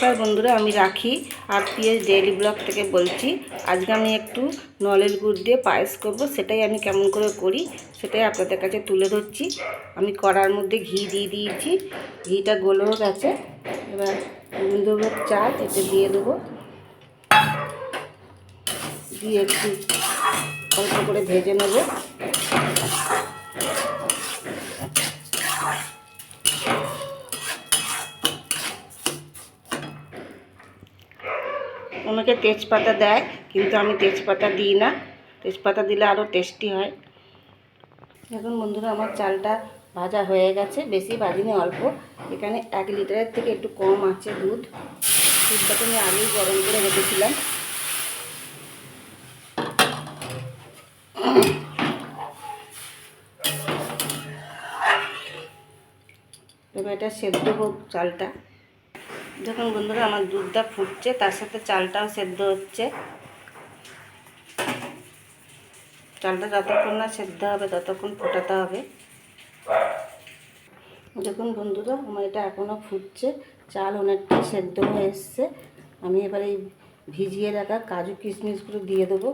নমস্কার বন্ধুরা, আমি রাখি আর পিএস ডেইলি ব্লগ থেকে বলছি, আজকে আমি একটু নলের গুড় দিয়ে পায়েস করব, সেটাই আমি কেমন করে করি, সেটাই আপনাদের কাছে তুলে ধরছি। আমি কড়ার মধ্যে ঘি দিয়ে দিয়েছি, ঘিটা গলেও গেছে, এবার গোবিন্দভোগ চাল, এতে দিয়ে দেবো। দিয়ে একটু অল্প করে ভেজে নেব। অনেকে তেজপাতা দেয়, কিন্তু আমি তেজপাতা দিই না। তেজপাতা দিলে আরও টেস্টি হয়। দেখুন বন্ধুরা, আমার চালটা ভাজা হয়ে গেছে। বেশি ভাজিনি, অল্প। এখানে এক লিটারের থেকে একটু কম আছে দুধ। দুধটাকে আমি আগেই গরম করে রেখেছিলাম। এবার এটা সেদ্ধ হোক চালটা। দেখুন বন্ধুরা, আমার দুধটা ফুটছে, তার সাথে চালটাও সেদ্ধ হচ্ছে। চালটা যতক্ষণ না সেদ্ধ হবে, ততক্ষণ ফোটাতে হবে। দেখুন বন্ধুরা, আমার এটা এখনও ফুটছে, চাল অনেকটাই সেদ্ধ হয়ে এসছে। আমি এবার এই ভিজিয়ে রাখা কাজু কিশমিশগুলো দিয়ে দেবো।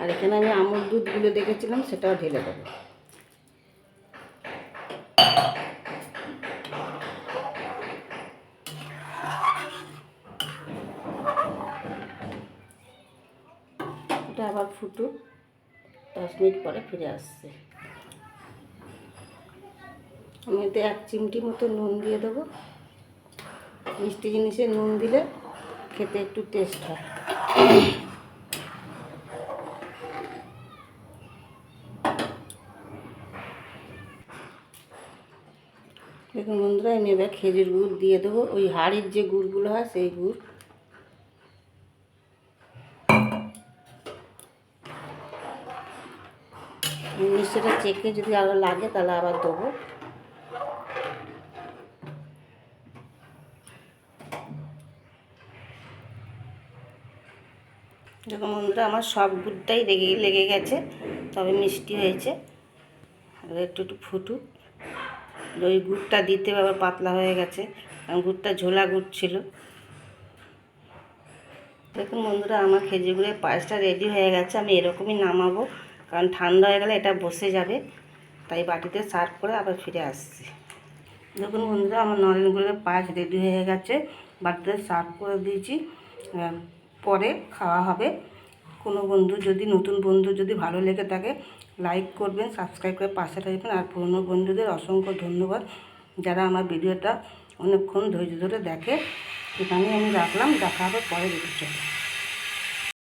আর এখানে আমি আমুল দুধগুলো দেখেছিলাম, সেটাও ঢেলে দেবো। আবার ফুটুক, দশ মিনিট পরে ফিরে আসছে। এতে এক চিমটি মতো নুন দিয়ে দেবো। মিষ্টি জিনিসে নুন দিলে খেতে একটু টেস্ট হয়। দেখুন বন্ধুরা, আমি এবার খেজুর গুড় দিয়ে দেবো। ওই হাড়ির যে গুড়গুলো হয় সেই গুড়। মিষ্টিটা চেকে যদি আরও লাগে তাহলে আবার দেবো। দেখুন বন্ধুরা, আমার সব গুড়টাই লেগে লেগে গেছে, তবে মিষ্টি হয়েছে। একটু একটু ফুটুক। ওই গুড়টা দিতে আবার পাতলা হয়ে গেছে, কারণ গুড়টা ঝোলা গুড় ছিল। দেখুন বন্ধুরা, আমার খেজুর গুড়ের পায়েসটা রেডি হয়ে গেছে, আমি এরকমই নামাবো, কারণ ঠান্ডা হয়ে গেলে এটা বসে যাবে। তাই বাটিতে সার্ভ করে আবার ফিরে আসছি। দেখুন বন্ধুরা, আমার নরেন গুড়ের পায়েস রেডি হয়ে গেছে, বাটিতে সার্ভ করে দিয়েছি। পরে খাওয়া হবে। কোনো বন্ধু যদি, নতুন বন্ধু যদি ভালো লেগে থাকে লাইক করবেন সাবস্ক্রাইব করে পাশে থাকবেন। আর পুরনো বন্ধুদের অসংখ্য ধন্যবাদ যারা আমার ভিডিওটা অনেকক্ষণ ধৈর্য ধরে দেখে। এখানেই আমি রাখলাম। দেখা হবে পরে ভিডিও